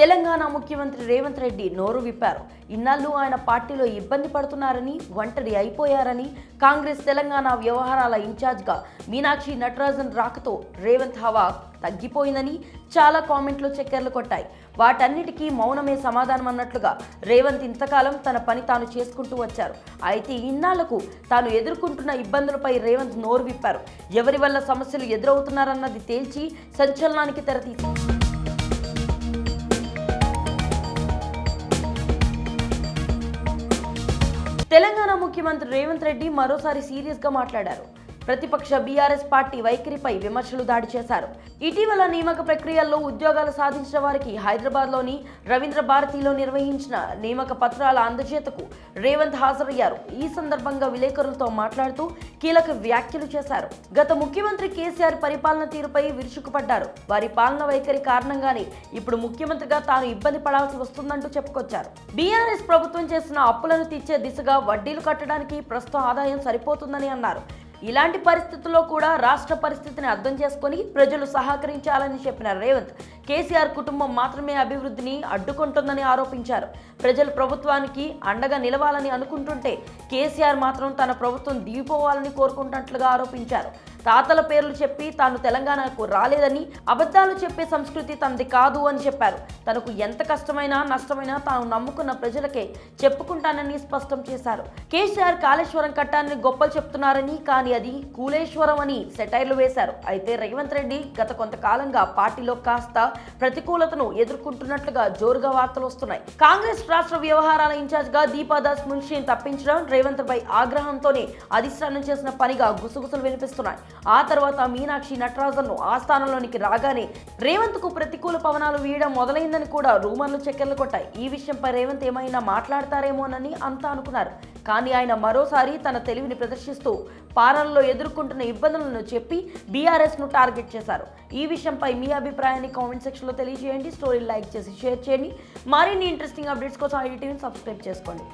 తెలంగాణ ముఖ్యమంత్రి రేవంత్ రెడ్డి నోరు విప్పారు. ఇన్నాళ్ళు ఆయన పార్టీలో ఇబ్బంది పడుతున్నారని ఒంటరి అయిపోయారని కాంగ్రెస్ తెలంగాణ వ్యవహారాల ఇన్ఛార్జ్గా మీనాక్షి నటరాజన్ రాకతో రేవంత్ హవా తగ్గిపోయిందని చాలా కామెంట్లు చక్కెర్లు కొట్టాయి. వాటన్నిటికీ మౌనమే సమాధానం అన్నట్లుగా రేవంత్ ఇంతకాలం తన పని తాను చేసుకుంటూ వచ్చారు. అయితే ఇన్నాళ్ళకు తాను ఎదుర్కొంటున్న ఇబ్బందులపై రేవంత్ నోరు విప్పారు. ఎవరి వల్ల సమస్యలు ఎదురవుతున్నారన్నది తేల్చి సంచలనానికి తెరతీసింది. తెలంగాణ ముఖ్యమంత్రి రేవంత్ రెడ్డి మరోసారి సీరియస్గా మాట్లాడారు. ప్రతిపక్ష బీఆర్ఎస్ పార్టీ వైఖరిపై విమర్శలు దాడి చేశారు. ఇటీవల నియామక ప్రక్రియల్లో ఉద్యోగాలు సాధించిన వారికి హైదరాబాద్లోని రవీంద్ర భారతిలో నిర్వహించిన నియామక పత్రాల అందజేతకు రేవంత్ హాజరయ్యారు. ఈ సందర్భంగా విలేకరులతో మాట్లాడుతూ కీలక వ్యాఖ్యలు చేశారు. గత ముఖ్యమంత్రి కేసీఆర్ పరిపాలన తీరుపై విరుచుకుపడ్డారు. వారి పాలన వైఖరి కారణంగానే ఇప్పుడు ముఖ్యమంత్రిగా తాను ఇబ్బంది పడాల్సి వస్తుందంటూ చెప్పుకొచ్చారు. బీఆర్ఎస్ ప్రభుత్వం చేసిన అప్పులను తీర్చే దిశగా వడ్డీలు కట్టడానికి ప్రస్తుత ఆదాయం సరిపోతుందని అన్నారు. ఇలాంటి పరిస్థితుల్లో కూడా రాష్ట్ర పరిస్థితిని అర్థం చేసుకొని ప్రజలు సహకరించాలని చెప్పిన రేవంత్ కేసీఆర్ కుటుంబం మాత్రమే అభివృద్ధిని అడ్డుకుంటుందని ఆరోపించారు. ప్రజలు ప్రభుత్వానికి అండగా నిలవాలని అనుకుంటుంటే కేసీఆర్ మాత్రం తన ప్రభుత్వం దిగిపోవాలని కోరుకుంటున్నట్లుగా ఆరోపించారు. తాతల పేర్లు చెప్పి తాను తెలంగాణకు రాలేదని అబద్ధాలు చెప్పే సంస్కృతి తనది కాదు అని చెప్పారు. తనకు ఎంత కష్టమైనా నష్టమైనా తాను నమ్ముకున్న ప్రజలకే చెప్పుకుంటానని స్పష్టం చేశారు. కేసీఆర్ కాళేశ్వరం కట్టాన్ని గొప్పలు చెప్తున్నారని కానీ అది కూలేశ్వరం అని సెటైర్లు వేశారు. అయితే రేవంత్ రెడ్డి గత కొంతకాలంగా పార్టీలో కాస్త ప్రతికూలతను ఎదుర్కొంటున్నట్లుగా జోరుగా వార్తలు వస్తున్నాయి. కాంగ్రెస్ రాష్ట్ర వ్యవహారాల ఇన్ఛార్జ్గా దీపాదాస్ మున్షిని తప్పించడం రేవంత్ పై ఆగ్రహంతోనే అధిష్టానం చేసిన పనిగా గుసగుసలు వినిపిస్తున్నాయి. ఆ తర్వాత మీనాక్షి నటరాజన్ను ఆ స్థానంలోనికి రాగానే రేవంత్కు ప్రతికూల పవనాలు వీయడం మొదలైందని కూడా రూమర్లు చక్కెర్లు కొట్టాయి. ఈ విషయంపై రేవంత్ ఏమైనా మాట్లాడతారేమోనని అంతా అనుకున్నారు. కానీ ఆయన మరోసారి తన తెలివిని ప్రదర్శిస్తూ పాలనలో ఎదుర్కొంటున్న ఇబ్బందులను చెప్పి బీఆర్ఎస్ను టార్గెట్ చేశారు. ఈ విషయంపై మీ అభిప్రాయాన్ని కామెంట్ సెక్షన్లో తెలియజేయండి. స్టోరీ లైక్ చేసి షేర్ చేయండి. మరిన్ని ఇంట్రెస్టింగ్ అప్డేట్స్ కోసం ఐటీవీని సబ్స్క్రైబ్ చేసుకోండి.